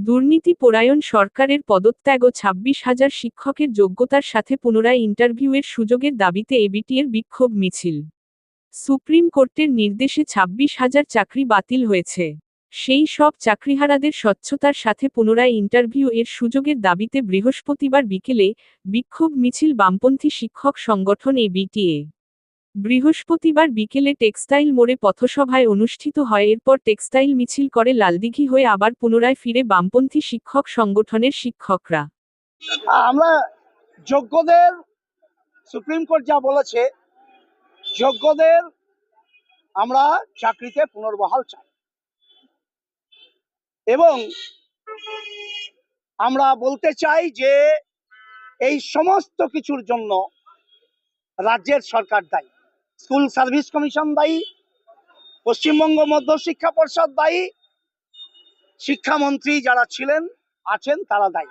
দুর্নীতি পরায়ণ সরকারের পদত্যাগ ও ছাব্বিশ হাজার শিক্ষকের যোগ্যতার সাথে পুনরায় ইন্টারভিউয়ের সুযোগের দাবিতে এবিটিএর বিক্ষোভ মিছিল। সুপ্রিম কোর্টের নির্দেশে ছাব্বিশ হাজার চাকরি বাতিল হয়েছে। সেই সব চাকরিহারাদের স্বচ্ছতার সাথে পুনরায় ইন্টারভিউ এর সুযোগের দাবিতে বৃহস্পতিবার বিকেলে বিক্ষোভ মিছিল বামপন্থী শিক্ষক সংগঠন এবিটিএ বৃহস্পতিবার বিকেলে টেক্সটাইল মোড়ে পথসভায় অনুষ্ঠিত হয়, এরপর টেক্সটাইল মিছিল করে লালদিঘি হয়ে আবার পুনরায় ফিরে বামপন্থী শিক্ষক সংগঠনের শিক্ষকরা। আমরা যোগ্যদের সুপ্রিম কোর্ট যা বলেছে, যোগ্যদের আমরা চাকরিতে পুনর্বহাল চাই। এবং আমরা বলতে চাই যে এই সমস্ত কিছুর জন্য রাজ্যের সরকার দায়ী। স্কুল সার্ভিস কমিশন দায়ী, পশ্চিমবঙ্গ মধ্য শিক্ষা পর্ষদ দায়ী, শিক্ষামন্ত্রী যারা ছিলেন, আছেন, তারা দায়ী।